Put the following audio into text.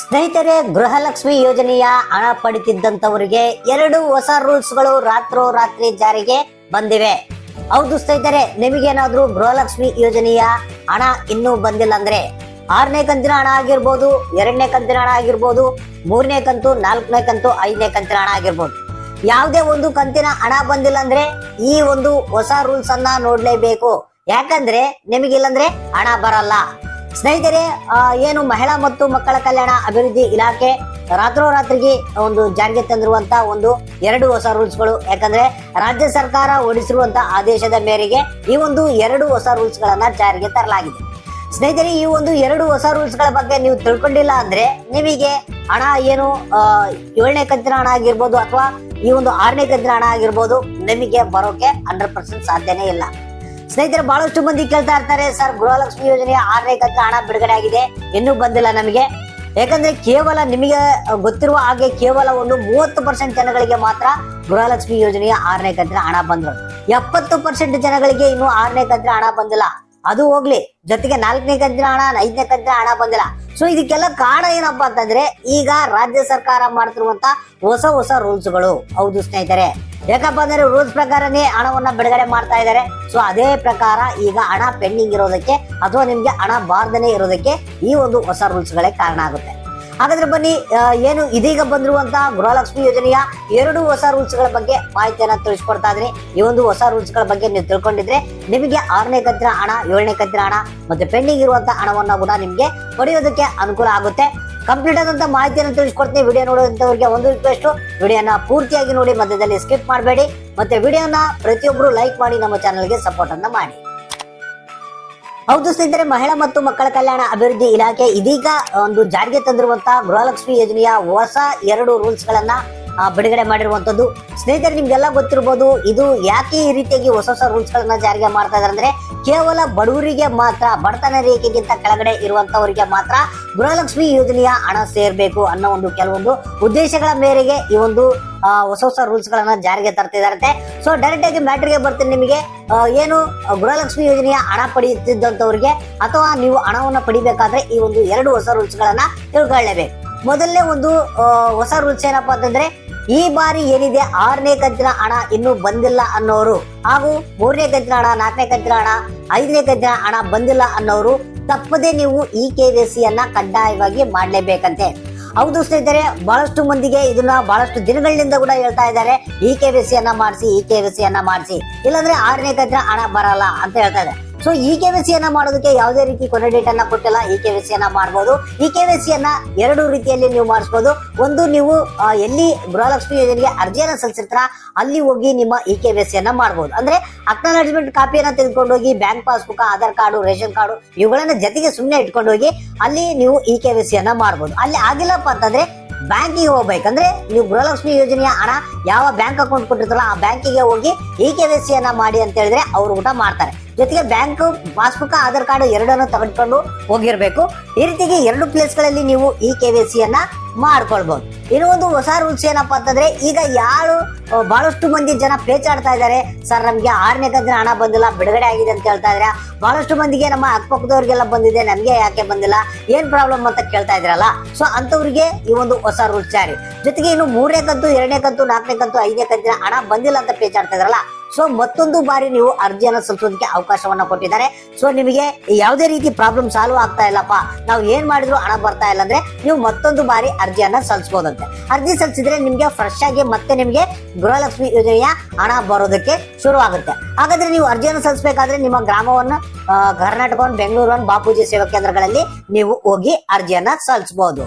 ಸ್ನೇಹಿತರೆ, ಗೃಹಲಕ್ಷ್ಮಿ ಯೋಜನೆಯ ಹಣ ಪಡಿತಿದ್ದಂತವರಿಗೆ ಎರಡು ಹೊಸ ರೂಲ್ಸ್ ರೂಲ್ಸ್ಗಳು ರಾತ್ರೋರಾತ್ರಿ ಜಾರಿಗೆ ಬಂದಿವೆ. ಹೌದು ಸ್ನೇಹಿತರೆ, ನಿಮಗೇನಾದ್ರೂ ಗೃಹಲಕ್ಷ್ಮಿ ಯೋಜನೆಯ ಹಣ ಇನ್ನೂ ಬಂದಿಲ್ಲ ಅಂದ್ರೆ ಆರನೇ ಕಂತಿನ ಹಣ ಆಗಿರ್ಬೋದು, ಎರಡನೇ ಕಂತಿನ ಹಣ ಆಗಿರ್ಬೋದು, ಮೂರನೇ ಕಂತು, ನಾಲ್ಕನೇ ಕಂತು, ಐದನೇ ಕಂತಿನ ಹಣ ಆಗಿರ್ಬೋದು. ಯಾವುದೇ ಒಂದು ಕಂತಿನ ಹಣ ಬಂದಿಲ್ಲ ಅಂದ್ರೆ ಈ ಒಂದು ಹೊಸ ರೂಲ್ಸ್ ಅನ್ನ ನೋಡ್ಲೇಬೇಕು. ಯಾಕಂದ್ರೆ ನಿಮಗಿಲ್ಲಂದ್ರೆ ಹಣ ಬರಲ್ಲ. ಸ್ನೇಹಿತರೆ ಏನು ಮಹಿಳಾ ಮತ್ತು ಮಕ್ಕಳ ಕಲ್ಯಾಣ ಅಭಿವೃದ್ಧಿ ಇಲಾಖೆ ರಾತ್ರೋರಾತ್ರಿಗೆ ಒಂದು ಜಾರಿಗೆ ತಂದಿರುವಂತ ಒಂದು ಎರಡು ಹೊಸ ರೂಲ್ಸ್ಗಳು. ಯಾಕಂದ್ರೆ ರಾಜ್ಯ ಸರ್ಕಾರ ಹೊರಡಿಸಿರುವಂತ ಆದೇಶದ ಮೇರೆಗೆ ಈ ಒಂದು ಎರಡು ಹೊಸ ರೂಲ್ಸ್ ಗಳನ್ನ ಜಾರಿಗೆ ತರಲಾಗಿದೆ. ಸ್ನೇಹಿತರೆ, ಈ ಒಂದು ಎರಡು ಹೊಸ ರೂಲ್ಸ್ಗಳ ಬಗ್ಗೆ ನೀವು ತಿಳ್ಕೊಂಡಿಲ್ಲ ಅಂದ್ರೆ ನಿಮಗೆ ಹಣ ಏನು ಏಳನೇ ಕಂತಿನ ಹಣ ಆಗಿರ್ಬೋದು ಅಥವಾ ಈ ಒಂದು ಆರನೇ ಕಂತಿನ ಹಣ ಆಗಿರ್ಬೋದು ನಿಮಗೆ ಬರೋಕೆ ಹಂಡ್ರೆಡ್ ಪರ್ಸೆಂಟ್ ಸಾಧ್ಯನೇ ಇಲ್ಲ. ಸ್ನೇಹಿತರೆ, ಬಹಳಷ್ಟು ಮಂದಿ ಕೇಳ್ತಾ ಇರ್ತಾರೆ, ಸರ್, ಗೃಹಲಕ್ಷ್ಮಿ ಯೋಜನೆಯ ಆರನೇ ಕಂತು ಹಣ ಬಿಡುಗಡೆ ಆಗಿದೆ, ಇನ್ನೂ ಬಂದಿಲ್ಲ ನಮಗೆ. ಯಾಕಂದ್ರೆ ಕೇವಲ ನಿಮಗೆ ಗೊತ್ತಿರುವ ಹಾಗೆ ಕೇವಲ ಒಂದು ಮೂವತ್ತು ಪರ್ಸೆಂಟ್ ಜನಗಳಿಗೆ ಮಾತ್ರ ಗೃಹಲಕ್ಷ್ಮಿ ಯೋಜನೆಯ ಆರನೇ ಕಂತಿನ ಹಣ ಬಂದ್ರು. ಎಪ್ಪತ್ತು ಪರ್ಸೆಂಟ್ ಜನಗಳಿಗೆ ಇನ್ನು ಆರನೇ ಕಂತಿನ ಹಣ ಬಂದಿಲ್ಲ. ಅದು ಹೋಗ್ಲಿ. ಜೊತೆಗೆ ನಾಲ್ಕನೇ ಕಂತಿನ ಹಣ, ಐದನೇ ಕಂತಿನ ಹಣ ಬಂದಿಲ್ಲ. ಸೊ ಇದಕ್ಕೆಲ್ಲ ಕಾರಣ ಏನಪ್ಪಾ ಅಂತಂದ್ರೆ ಈಗ ರಾಜ್ಯ ಸರ್ಕಾರ ಮಾಡ್ತಿರುವಂತ ಹೊಸ ಹೊಸ ರೂಲ್ಸ್ಗಳು ಹೌದು ಸ್ನೇಹಿತರೆ. ಯಾಕಪ್ಪ ಅಂದ್ರೆ ರೂಲ್ಸ್ ಪ್ರಕಾರನೇ ಹಣವನ್ನ ಬಿಡುಗಡೆ ಮಾಡ್ತಾ ಇದ್ದಾರೆ ಸೊ ಅದೇ ಪ್ರಕಾರ ಈಗ ಹಣ ಪೆಂಡಿಂಗ್ ಇರೋದಕ್ಕೆ ಅಥವಾ ನಿಮ್ಗೆ ಹಣ ಬಾರ್ದನೆ ಇರೋದಕ್ಕೆ ಈ ಒಂದು ಹೊಸ ರೂಲ್ಸ್ ಗಳೇ ಕಾರಣ ಆಗುತ್ತೆ. ಹಾಗಾದ್ರೆ ಬನ್ನಿ ಏನು ಇದೀಗ ಬಂದಿರುವಂತಹ ಗೃಹಲಕ್ಷ್ಮಿ ಯೋಜನೆಯ ಎರಡು ಹೊಸ ರೂಲ್ಸ್ಗಳ ಬಗ್ಗೆ ಮಾಹಿತಿಯನ್ನ ತಿಳಿಸ್ಕೊಡ್ತಾ ಇದ್ದೀನಿ. ಈ ಒಂದು ಹೊಸ ರೂಲ್ಸ್ಗಳ ಬಗ್ಗೆ ನೀವು ತಿಳ್ಕೊಂಡಿದ್ರೆ ನಿಮಗೆ ಆರನೇ ಕಂತಿನ ಹಣ, ಏಳನೇ ಕಂತಿನ ಹಣ ಮತ್ತೆ ಪೆಂಡಿಂಗ್ ಇರುವಂತಹ ಹಣವನ್ನ ಕೂಡ ನಿಮಗೆ ಪಡೆಯೋದಕ್ಕೆ ಅನುಕೂಲ ಆಗುತ್ತೆ. ಕಂಪ್ಲೀಟ್ ಆದಂತ ಮಾಹಿತಿಯನ್ನು ತಿಳಿಸ್ಕೊಡ್ತೀನಿ. ವಿಡಿಯೋ ನೋಡುವಂತವರಿಗೆ ಒಂದು ರಿಕ್ವೆಸ್ಟ್ ವಿಡಿಯೋನ ಪೂರ್ತಿಯಾಗಿ ನೋಡಿ ಮಧ್ಯದಲ್ಲಿ ಸ್ಕಿಪ್ ಮಾಡಬೇಡಿ. ಮತ್ತೆ ವಿಡಿಯೋನ ಪ್ರತಿಯೊಬ್ಬರು ಲೈಕ್ ಮಾಡಿ ನಮ್ಮ ಚಾನಲ್ಗೆ ಸಪೋರ್ಟ್ ಅನ್ನ ಮಾಡಿ. ಹೌದು ಸ್ನೇಹಿತರೆ, ಮಹಿಳಾ ಮತ್ತು ಮಕ್ಕಳ ಕಲ್ಯಾಣ ಅಭಿವೃದ್ಧಿ ಇಲಾಖೆ ಇದೀಗ ಒಂದು ಜಾರಿಗೆ ತಂದಿರುವಂತಹ ಗೃಹಲಕ್ಷ್ಮಿ ಯೋಜನೆಯ ಹೊಸ ಎರಡು ರೂಲ್ಸ್ ಗಳನ್ನ ಬಿಡುಗಡೆ ಮಾಡಿರುವಂತದ್ದು ಸ್ನೇಹಿತರೆ, ನಿಮ್ಗೆಲ್ಲ ಗೊತ್ತಿರಬಹುದು ಇದು ಯಾಕೆ ಈ ರೀತಿಯಾಗಿ ಹೊಸ ಹೊಸ ರೂಲ್ಸ್ ಗಳನ್ನ ಜಾರಿಗೆ ಮಾಡ್ತಾ ಇದಾರೆ ಅಂದ್ರೆ ಕೇವಲ ಬಡವರಿಗೆ ಮಾತ್ರ, ಬಡತನ ರೇಖೆಗಿಂತ ಕೆಳಗಡೆ ಇರುವಂತವರಿಗೆ ಮಾತ್ರ ಗೃಹಲಕ್ಷ್ಮಿ ಯೋಜನೆಯ ಹಣ ಸೇರ್ಬೇಕು ಅನ್ನೋ ಒಂದು ಕೆಲವೊಂದು ಉದ್ದೇಶಗಳ ಮೇರೆಗೆ ಈ ಒಂದು ಹೊಸ ಹೊಸ ರೂಲ್ಸ್ ಗಳನ್ನ ಜಾರಿಗೆ ತರ್ತಿದಾರಂತೆ ಸೊ ಡೈರೆಕ್ಟ್ ಆಗಿ ಮ್ಯಾಟ್ರಿಗೆ ಬರ್ತೀನಿ ನಿಮಗೆ. ಏನು ಗೃಹಲಕ್ಷ್ಮಿ ಯೋಜನೆಯ ಹಣ ಪಡೆಯುತ್ತಿದ್ದಂಥವ್ರಿಗೆ ಅಥವಾ ನೀವು ಹಣವನ್ನು ಪಡಿಬೇಕಾದ್ರೆ ಈ ಒಂದು ಎರಡು ಹೊಸ ರೂಲ್ಸ್ ಗಳನ್ನ ತಿಳ್ಕೊಳ್ಳೇಬೇಕು. ಮೊದಲನೇ ಒಂದು ಹೊಸ ರೂಲ್ಸ್ ಏನಪ್ಪಾ ಅಂತಂದ್ರೆ ಈ ಬಾರಿ ಏನಿದೆ? ಆರನೇ ಕಂತಿನ ಹಣ ಇನ್ನೂ ಬಂದಿಲ್ಲ ಅನ್ನೋರು. ಹಾಗೂ ಮೂರನೇ ಕಂತಿನ ಹಣ, ನಾಲ್ಕನೇ ಕಂತಿನ ಹಣ, ಐದನೇ ಕಂತಿನ ಹಣ ಬಂದಿಲ್ಲ ಅನ್ನೋರು ತಪ್ಪದೇ ನೀವು ಈ ಕೆ ಅನ್ನ ಕಡ್ಡಾಯವಾಗಿ ಮಾಡಲೇಬೇಕಂತೆ. ಹೌದು ಸ್ನೇಹಿತರೆ, ಬಹಳಷ್ಟು ಮಂದಿಗೆ ಇದನ್ನ ಬಹಳಷ್ಟು ದಿನಗಳಿಂದ ಕೂಡ ಹೇಳ್ತಾ ಇದ್ದಾರೆ. ಈ ಕೆ ಅನ್ನ ಮಾಡಿಸಿ, ಈ ಕೆ ಅನ್ನ ಮಾಡಿಸಿ. ಇಲ್ಲಾಂದ್ರೆ ಆರನೇ ಕಂತಿನ ಹಣ ಬರಲ್ಲ ಅಂತ ಹೇಳ್ತಾ ಇದ್ದಾರೆ. ಸೊ ಇ ಕೆ ಅನ್ನ ಮಾಡೋದಕ್ಕೆ ಯಾವುದೇ ರೀತಿ ಕೊನೆ ಡೇಟ್ ಅನ್ನ ಕೊಟ್ಟಿಲ್ಲ. ಇ ಕೆ ಅನ್ನ ಮಾಡಬಹುದು ಇ ಕೆ ಅನ್ನ ಎರಡು ರೀತಿಯಲ್ಲಿ ನೀವು ಮಾಡಿಸಬಹುದು ಒಂದು, ನೀವು ಎಲ್ಲಿ ಗೃಹಲಕ್ಷ್ಮಿ ಯೋಜನೆಗೆ ಅರ್ಜಿಯನ್ನ ಸಲ್ಲಿಸಿರ್ತಾರ, ಅಲ್ಲಿ ಹೋಗಿ ನಿಮ್ಮ ಇ ಕೆ ಅನ್ನ ಮಾಡಬಹುದು ಅಂದ್ರೆ ಅಕ್ನಾಲಜ್ಮೆಂಟ್ ಕಾಪಿಯನ್ನ ತೆಗೆದುಕೊಂಡು ಹೋಗಿ bank passbook Aadhaar card, ration card, ಇವುಗಳನ್ನ ಜೊತೆಗೆ ಸುಮ್ಮನೆ ಇಟ್ಕೊಂಡು ಹೋಗಿ, ಅಲ್ಲಿ ನೀವು ಇ ಕೆ ಅನ್ನ ಮಾಡಬಹುದು ಅಲ್ಲಿ ಆಗಿಲ್ಲಪ್ಪ ಅಂತಂದ್ರೆ ಬ್ಯಾಂಕಿಗೆ ಹೋಗ್ಬೇಕಂದ್ರೆ ನೀವು ಗೃಹಲಕ್ಷ್ಮಿ ಯೋಜನೆಯ ಹಣ ಯಾವ ಬ್ಯಾಂಕ್ ಅಕೌಂಟ್ ಕೊಟ್ಟಿರ್ತಾರಲ್ಲ, ಆ ಬ್ಯಾಂಕಿಗೆ ಹೋಗಿ ಇ ಕೆ ಅನ್ನ ಮಾಡಿ ಅಂತ ಹೇಳಿದ್ರೆ ಅವರು ಊಟ ಮಾಡ್ತಾರೆ. ಜೊತೆಗೆ ಬ್ಯಾಂಕ್, ಪಾಸ್ಬುಕ್, ಆಧಾರ್ ಕಾರ್ಡ್ ಎರಡನ್ನು ತೆಗೆದುಕೊಂಡು ಹೋಗಿರ್ಬೇಕು. ಈ ರೀತಿಗೆ ಎರಡು ಪ್ಲೇಸ್ಗಳಲ್ಲಿ ನೀವು ಈ ಕೆ ಅನ್ನ ಮಾಡ್ಕೊಳ್ಬಹುದು ಇನ್ನು ಒಂದು ಹೊಸ ರೂಲ್ಸ್ ಏನಪ್ಪಾ ಅಂತಂದ್ರೆ, ಈಗ ಯಾರು ಬಹಳಷ್ಟು ಮಂದಿ ಜನ ಪೇಚಾಡ್ತಾ ಇದ್ದಾರೆ. ಸರ್ ನಮ್ಗೆ ಆರನೇ ಕಂತಿನ ಹಣ ಬಂದಿಲ್ಲ, ಬಿಡುಗಡೆ ಆಗಿದೆ ಅಂತ ಹೇಳ್ತಾ ಇದ್ರೆ ಬಹಳಷ್ಟು ಮಂದಿಗೆ ನಮ್ಮ ಅಕ್ಕಪಕ್ಕದವ್ರಿಗೆಲ್ಲ ಬಂದಿದೆ, ನಮ್ಗೆ ಯಾಕೆ ಬಂದಿಲ್ಲ? ಏನ್ ಪ್ರಾಬ್ಲಮ್ ಅಂತ ಕೇಳ್ತಾ ಇದ್ರಲ್ಲ ಸೊ ಅಂತವ್ರಿಗೆ ಈ ಒಂದು ಹೊಸ ರೂಲ್ಸ್ ಜಾರಿ. ಜೊತೆಗೆ ಇನ್ನು ಮೂರನೇ ಕಂತು, ಎರಡನೇ ಕಂತು, ನಾಲ್ಕನೇ ಕಂತು, ಐದನೇ ಕಂತಿನ ಹಣ ಬಂದಿಲ್ಲ ಅಂತ ಪೇಚಾಡ್ತಾ ಇದ್ರಲ್ಲ ಸೊ ಮತ್ತೊಂದು ಬಾರಿ ನೀವು ಅರ್ಜಿಯನ್ನು ಸಲ್ಲಿಸೋದಕ್ಕೆ ಅವಕಾಶವನ್ನ ಕೊಟ್ಟಿದ್ದಾರೆ. ಸೊ ನಿಮಗೆ ಯಾವುದೇ ರೀತಿ ಪ್ರಾಬ್ಲಮ್ ಸಾಲ್ವ್ ಆಗ್ತಾ ಇಲ್ಲಪ್ಪ. ನಾವು ಏನ್ ಮಾಡಿದ್ರು ಹಣ ಬರ್ತಾ ಇಲ್ಲ ಅಂದ್ರೆ ನೀವು ಮತ್ತೊಂದು ಬಾರಿ ಅರ್ಜಿಯನ್ನ ಸಲ್ಲಿಸಬಹುದಂತೆ. ಅರ್ಜಿ ಸಲ್ಲಿಸಿದ್ರೆ ನಿಮ್ಗೆ ಫ್ರೆಶ್ ಆಗಿ ಮತ್ತೆ ನಿಮಗೆ ಗೃಹಲಕ್ಷ್ಮಿ ಯೋಜನೆಯ ಹಣ ಬರೋದಕ್ಕೆ ಶುರು ಆಗುತ್ತೆ ಹಾಗಾದ್ರೆ ನೀವು ಅರ್ಜಿಯನ್ನು ಸಲ್ಲಿಸಬೇಕಾದ್ರೆ ನಿಮ್ಮ ಗ್ರಾಮವನ್ನು ಕರ್ನಾಟಕ ಬೆಂಗಳೂರು ಬಾಪೂಜಿ ಸೇವಾ ಕೇಂದ್ರಗಳಲ್ಲಿ ನೀವು ಹೋಗಿ ಅರ್ಜಿಯನ್ನ ಸಲ್ಲಿಸಬಹುದು.